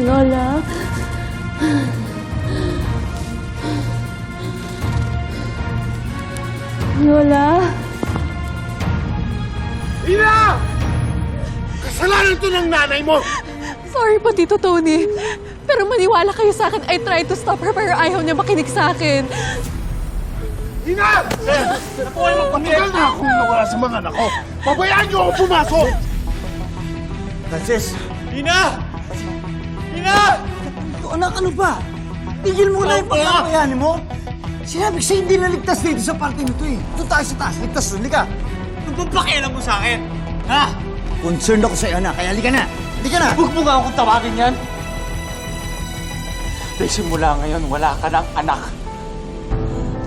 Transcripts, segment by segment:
Lola. Lola. Ina! Kasalanan to ng nanay mo! Sorry po, Tito Tony. Pero maniwala kayo sa akin, I tried to stop her pero ayaw niya makinig sa akin. Ina! Sir! Matagal na akong nawala sa mga anak ko. Pabayaan niyo ako pumasok! Francis! Ina! Ina! Anak, ano ba? Tigil mo na yung pagkakayanin mo. Sinabi sa'yo, hindi na ligtas dito sa party nito eh. Doon tayo sa taas, ligtas doon. Halika. Ano bang pakialam mo sa akin? Ha? Concerned ako sa'yo, anak. Kaya halika na. Halika na. Huwag mo nga akong tawagin yan. Dahil simula ngayon, wala ka ng anak.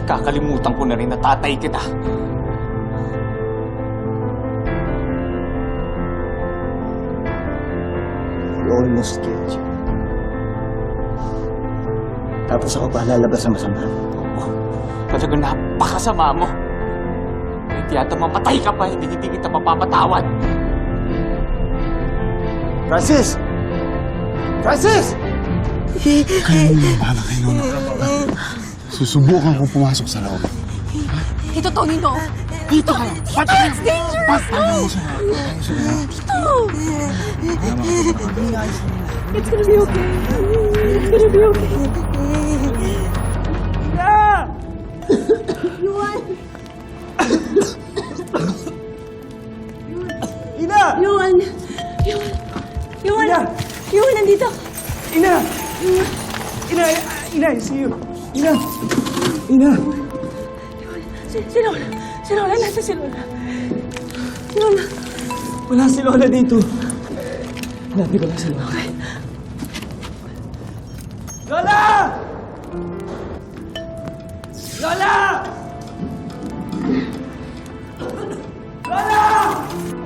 Kakalimutan ko na rin na tatay kita. You almost killed you. Tapos ako pa lalabas sa masama. Talagang napakasama mo. Hindi yata mamatay ka pa, hindi, hindi kita mapapatawad. Francis! Francis! Susubukan kong pumasok sa loob. Tito Tony, no. Dito ka lang! Mo! Patayin mo siya! Tito! It's gonna be okay. It's gonna be okay. Ina! Yuan! Yuan! Yuan! Yuan, nandito. Ina! Ina! Ina, I see you. Ina! Ina! Si, si Lola. Si Lola, nasa si Lola. Si Lola. Wala si Lola dito. Hanapin ko lang si Lola. Lola! Lola!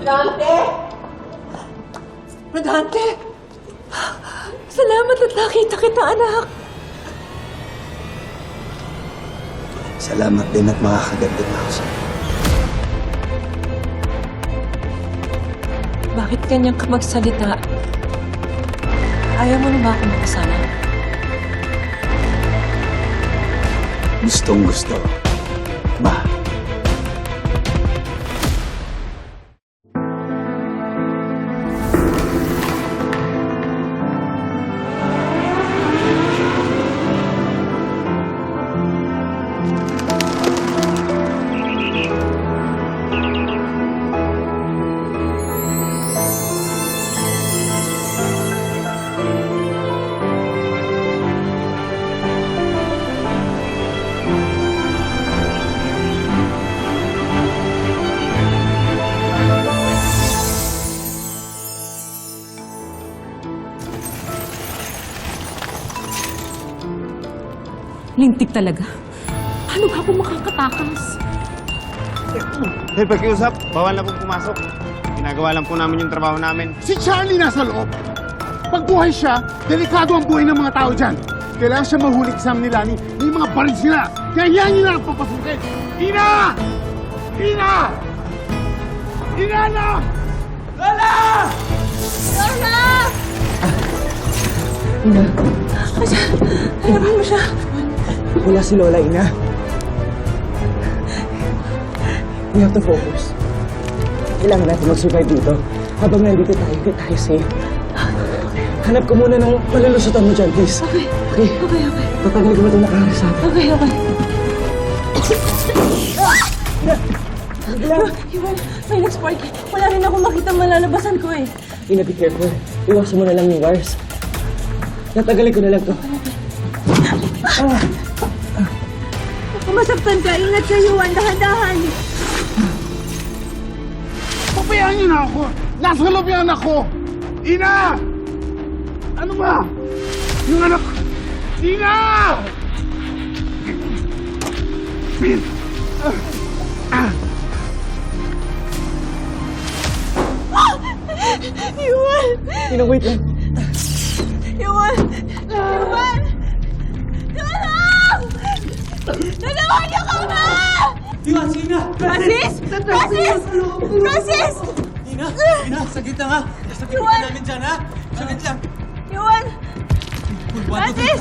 Lola! Madante! Salamat at nakita kita, anak. Salamat din at makakaganda na ako sa'yo. Bakit ganyan ka magsalita? Ayaw mo na ba ako makasama? Gustong gusto. Ma. Lintik talaga. Paano ba ako makakatakas? Sir, pagkiusap, bawal na pong pumasok. Ginagawa lang po namin yung trabaho namin. Si Charlie nasa loob. Pag buhay siya, delikado ang buhay ng mga tao dyan. Kailangan siya mahuli kasama ni Lani. May mga baril sila. Kaya yan yun ang papasukin. Ina! Ina! Ina na! Lola! Asa? Wala si Lola, Ina. We have to focus. Kailangan natin mag-survive dito. Habang nandito tayo, hindi tayo safe. Hanap ko muna ng malulusutan mo dyan, please. Okay. Okay. Okay, okay. Tatagal ko ba ito nakaharasap? Okay, okay. Ilan? Iwan, may nag-spark. Wala rin ako makita malalabasan ko eh. Ina, be careful. Iwasan mo na lang yung wires. Natagalin ko na lang to. Kung masaktan ka, ingat ka, Yuan. Dahan-dahan. Pabayaan niyo na ako. Nasa loob yung anak ko. Ina! Ano ba? Yung anak. Ina! Bill! Ah! Yuan! Ina, wait lang. Yuan! Yuan! Tulungan niyo kami! Iwan, sige na! Francis! Francis! Francis! Ina, Ina, saglit lang ha. Sakit Iwan! namin dyan ha. Saglit lang. Yuan! Francis!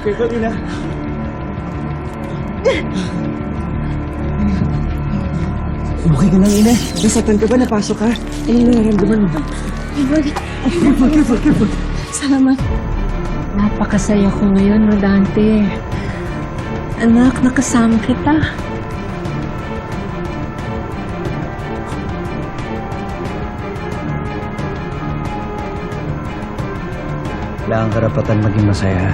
Careful, Ina. Okay ka lang, Ina. Nasaktan ka ba? Napasok ka? Ano yung nararamdaman mo? Careful, careful, careful. Salamat. Napakasaya ko ngayon, Rodante. Anak, nakasama kita. Wala kang karapatan maging masaya.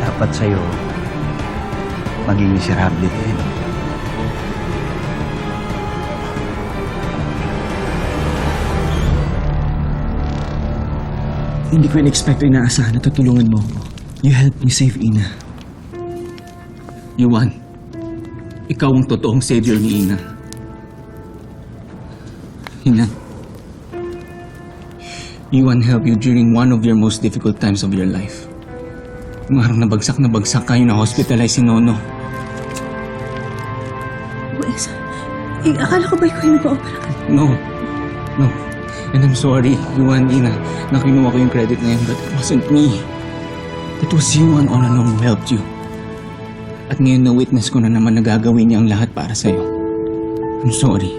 Dapat sa'yo, maging miserable din. Hindi ko in-expect o inaasahan na tutulungan mo ako. You helped me save Ina. Yuan, ikaw ang totoong savior ni Ina. Ina, Yuan helped you during one of your most difficult times of your life. Yung araw na bagsak na bagsak kayo na hospitalize si Nono. Wes, eh, akala ko ba ikaw yung nag-opera ka? No. No. And I'm sorry, Yuan, Ina, na kinuha ko yung credit na yun, but it wasn't me. It was Yuan all along who helped you. At ngayon na-witness ko na naman na gagawin niya ang lahat para sa'yo. I'm sorry.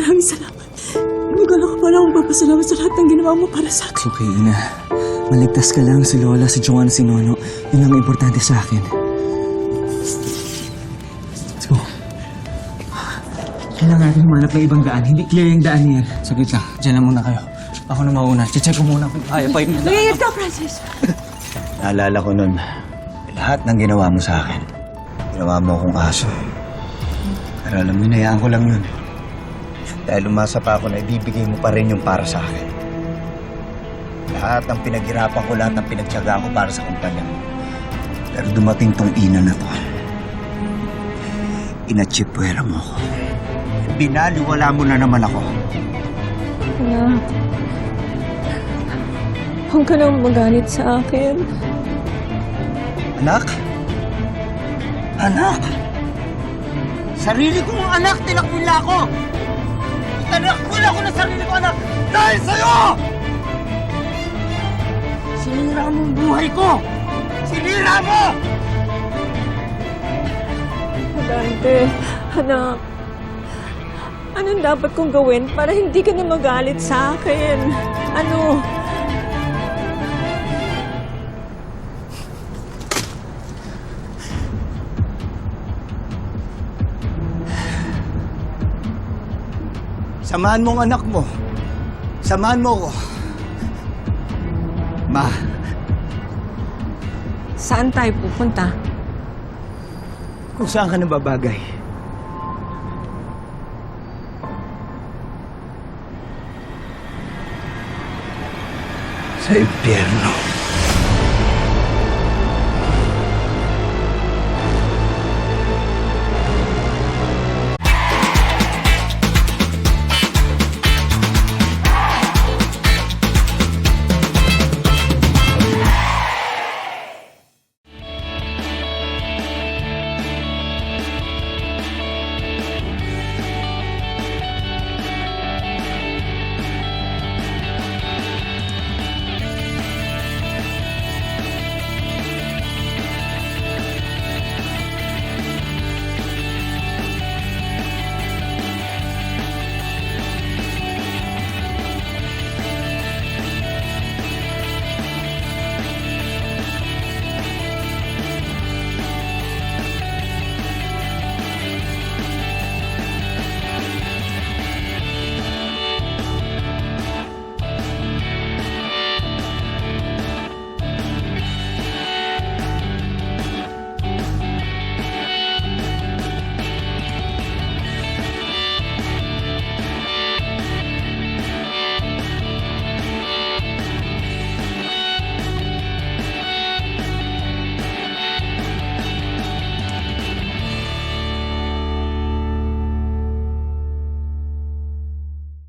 Maraming salamat. Magkala ko pala akong papasalamat sa lahat ng ginawa mo para sa akin. It's okay, Ina. Maligtas ka lang si Lola, si Joanna, si Nono. Yun ang importante sa akin. Kailangan natin humanap ng ibang daan. Hindi clear yung daan niyan. Saglit lang, dyan lang muna kayo. Ako na mauna. Check ko muna kung kaya pa yung... Mag-ingat ka, Francis! Naalala ko nun, lahat ng ginawa mo sa akin, ginawa mo akong aso. Pero alam mo, hinayaan ko lang yun. Dahil umasa pa ako na ibibigay mo pa rin yung para sa akin. Lahat ng pinaghirapan ko, lahat ng pinagtyaga ko para sa kumpanya mo. Pero dumating tong ina na to. Inatsipwera mo ako. Binaliwala mo na naman ako. Anak, huwag ka nang magalit sa akin. Anak? Anak? Sarili kong anak, tinakwila ko! Tinakwila ko na sarili ko, anak! Dahil sa'yo! Sinira mo ang buhay ko! Sinira mo! Dante, anak, anong dapat kong gawin para hindi ka na magalit sa akin? Ano? Samahan mo ang anak mo. Samahan mo ko. Ma, Saan tayo pupunta? kung saan ka nababagay. Sa impyerno.